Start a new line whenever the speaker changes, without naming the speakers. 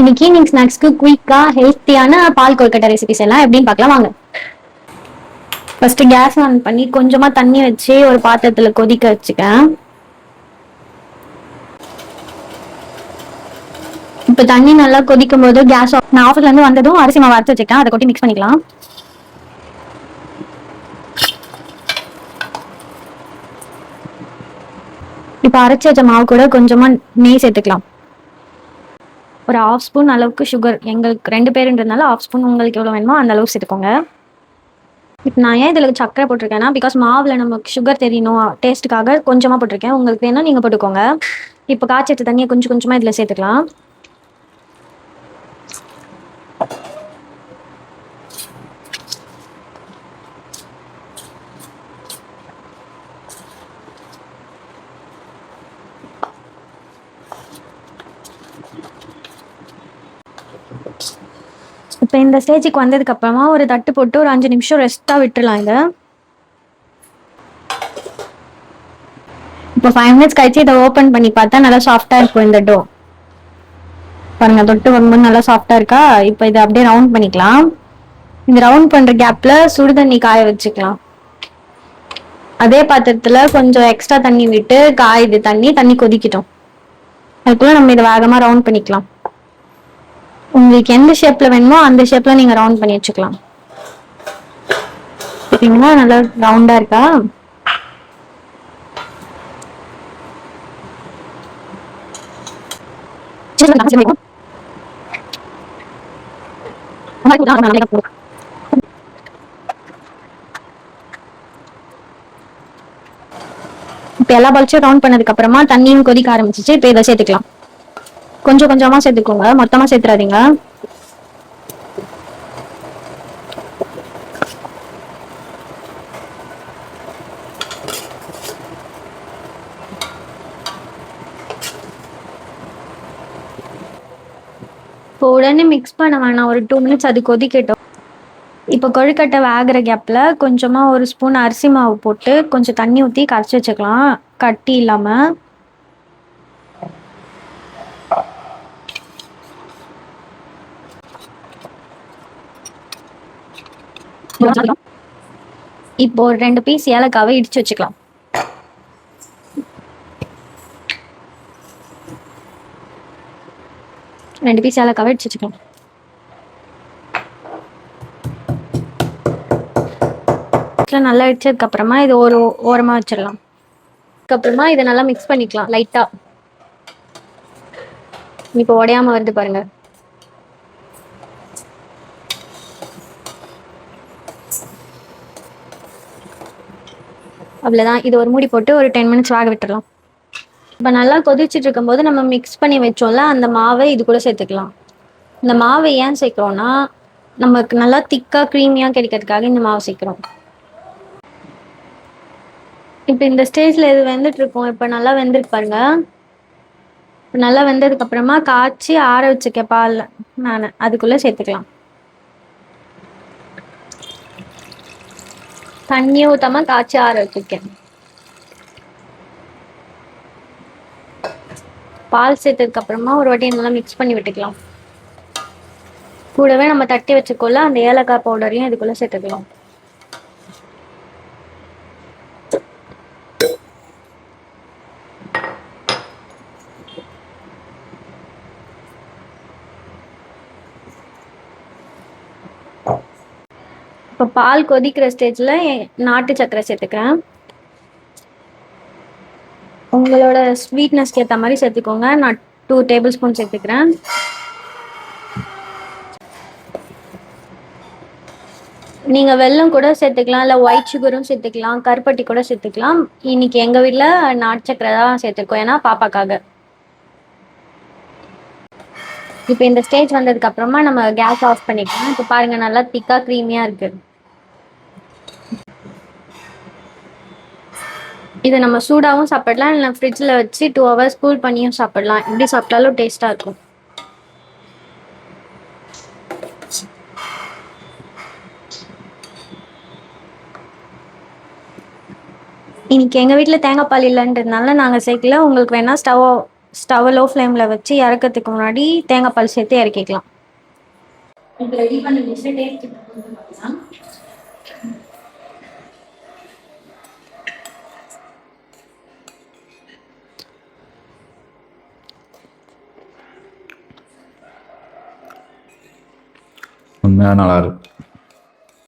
இன்னைக்கு ஈவினிங் ஸ்நாக்ஸ்க்கு குயிக்கா ஹெல்த்தியான பால் கொல்கட்டை ரெசிபிஸ் எல்லாம் எப்படின்னு பார்க்கலாம். வாங்க. ஃபர்ஸ்ட் கேஸ் ஆன் பண்ணி கொஞ்சமா தண்ணி வச்சு ஒரு பாத்திரத்துல கொதிக்க வச்சுக்கேன் இப்போ தண்ணி நல்லா கொதிக்கும் போது கேஸ் நான் ஆஃபர்லேருந்து இருந்து வந்ததும் அரிசி மாவு அரைச்சு வச்சுக்கேன் அதை கொட்டி மிக்ஸ் பண்ணிக்கலாம். இப்போ அரைச்சு வச்ச மாவு கூட கொஞ்சமா நெய் சேர்த்துக்கலாம். ஒரு ஹாஃப் ஸ்பூன் அளவுக்கு சுகர் எங்களுக்கு ரெண்டு பேருன்றதுனால ஹாஃப் ஸ்பூன் உங்களுக்கு எவ்வளோ வேணுமோ அந்த அளவுக்கு சேர்த்துக்கோங்க. இப்போ நான் ஏன் இதில் சக்கரை போட்டிருக்கேன்னா பிகாஸ் மாவில் நமக்கு சுகர் தெரியணும் டேஸ்ட்டுக்காக கொஞ்சமாக போட்டிருக்கேன். உங்களுக்கு வேணால் நீங்கள் போட்டுக்கோங்க. இப்போ காய்ச்சி தண்ணியை கொஞ்சம் கொஞ்சமாக இதில் சேர்த்துக்கலாம். இப்போ இந்த ஸ்டேஜுக்கு வந்ததுக்கு அப்புறமா ஒரு தட்டு போட்டு ஒரு அஞ்சு நிமிஷம் ரெஸ்ட்டாக விட்டுடலாம் இதை. இப்போ ஃபைவ் மினிட்ஸ் கழிச்சு இதை ஓப்பன் பண்ணி பார்த்தா நல்லா சாஃப்டாக இருக்கும் இந்த டோ பாருங்க தொட்டு வரும்போது நல்லா சாஃப்டாக இருக்கா? இப்போ இதை அப்படியே ரவுண்ட் பண்ணிக்கலாம். இந்த ரவுண்ட் பண்ணுற கேப்பில் சுடு தண்ணி காய வச்சுக்கலாம். அதே பாத்திரத்தில் கொஞ்சம் எக்ஸ்ட்ரா தண்ணி விட்டு காயுது தண்ணி தண்ணி கொதிக்கட்டும். அதுக்குள்ளே நம்ம இதை வேகமாக ரவுண்ட் பண்ணிக்கலாம். உங்களுக்கு எந்த ஷேப்ல வேணுமோ அந்த ஷேப்ல நீங்க ரவுண்ட் பண்ணி வச்சுக்கலாம். சரிங்களா? நல்லா ரவுண்டா இருக்கா? இப்ப எல்லா பால்ஸையும் ரவுண்ட் பண்ணதுக்கு அப்புறமா தண்ணியும் கொதிக்க ஆரம்பிச்சிச்சு. இப்ப இதை சேர்த்துக்கலாம். கொஞ்சம் கொஞ்சமா சேர்த்துக்கோங்க. மொத்தமா சேர்த்துறாதீங்க. இப்போ உடனே மிக்ஸ் பண்ண வேணாம். ஒரு டூ மினிட்ஸ் அது கொதிக்கட்டும் இப்போ கொழுக்கட்டை வேகிற கேப்பில் கொஞ்சமாக ஒரு ஸ்பூன் அரிசி மாவு போட்டு கொஞ்சம் தண்ணி ஊற்றி கரைச்சி வச்சுக்கலாம். கட்டி இல்லாமல் இப்போ ஒரு ரெண்டு பீஸ் ஏலக்காவை இடிச்சு வச்சுக்கலாம். ரெண்டு பீஸ் ஏலக்காவை இடிச்சு வச்சுக்கலாம். நல்லா இடிச்சதுக்கு அப்புறமா இது ஒரு ஓரமா வச்சிடலாம். அதுக்கப்புறமா இதை நல்லா மிக்ஸ் பண்ணிக்கலாம் லைட்டா இப்போ உடையாம வருது பாருங்க. அவ்வளோதான் இது ஒரு மூடி போட்டு ஒரு டென் மினிட்ஸ் வேக விட்டுடலாம் இப்போ நல்லா கொதிச்சுட்டு இருக்கும்போது நம்ம மிக்ஸ் பண்ணி வச்சோம்ல அந்த மாவை இது கூட சேர்த்துக்கலாம். இந்த மாவை ஏன் சேர்க்குறோம்னா நமக்கு நல்லா திக்காக க்ரீமியாக கிடைக்கிறதுக்காக இந்த மாவு சேர்க்குறோம். இப்போ இந்த ஸ்டேஜில் இது வெந்துட்டு இருக்கோம். இப்போ நல்லா வெந்திருக்கு பாருங்க. இப்போ நல்லா வெந்ததுக்கப்புறமா காய்ச்சி ஆற வச்சுக்க பால் நான் அதுக்குள்ளே சேர்த்துக்கலாம். தண்ணி ஊத்தாம காய்ச்சி ஆற பால் சேர்த்ததுக்கு அப்புறமா ஒரு வாட்டி நல்லா மிக்ஸ் பண்ணி விட்டுக்கலாம். கூடவே நம்ம தட்டி வச்சுக்கோல அந்த ஏலக்காய் பவுடரையும் இதுக்குள்ள சேர்த்துக்கலாம். இப்போ பால் கொதிக்கிற ஸ்டேஜில் நாட்டு சர்க்கரை சேர்த்துக்கிறேன். உங்களோட ஸ்வீட்னஸ்க்கு ஏற்ற மாதிரி சேர்த்துக்கோங்க. நான் டூ டேபிள் ஸ்பூன் சேர்த்துக்கிறேன். நீங்கள் வெல்லம் கூட சேர்த்துக்கலாம் இல்லை ஒயிட் சுகரும் சேர்த்துக்கலாம் கருப்பட்டி கூட சேர்த்துக்கலாம். இன்னைக்கு எங்கள் வீட்டில் நாட்டு சர்க்கரை தான் சேர்த்துருக்கோம். ஏன்னா பாப்பாக்காக. இப்போ இந்த ஸ்டேஜ் வந்ததுக்கு அப்புறமா நம்ம கேஸ் ஆஃப் பண்ணிக்கலாம். இப்போ பாருங்க நல்லா திக்கா க்ரீமியா இருக்கு. இதை நம்ம சூடாகவும் சாப்பிடலாம் இல்லை ஃப்ரிட்ஜில் வச்சு டூ ஹவர்ஸ் கூல் பண்ணியும் சாப்பிடலாம். எப்படி சாப்பிட்டாலும் டேஸ்ட்டாக இருக்கும். இன்னைக்கு எங்கள் வீட்டில் தேங்காய் பால் இல்லைன்றதுனால நாங்கள் சேர்க்கல. உங்களுக்கு வேணால் ஸ்டவ் ஸ்டவ் லோ ஃப்ளேமில் வச்சு இறக்கிறதுக்கு முன்னாடி தேங்காய் பால் சேர்த்து இறக்கிக்கலாம். ரெடி பண்ணி
நல்லா இருக்கும்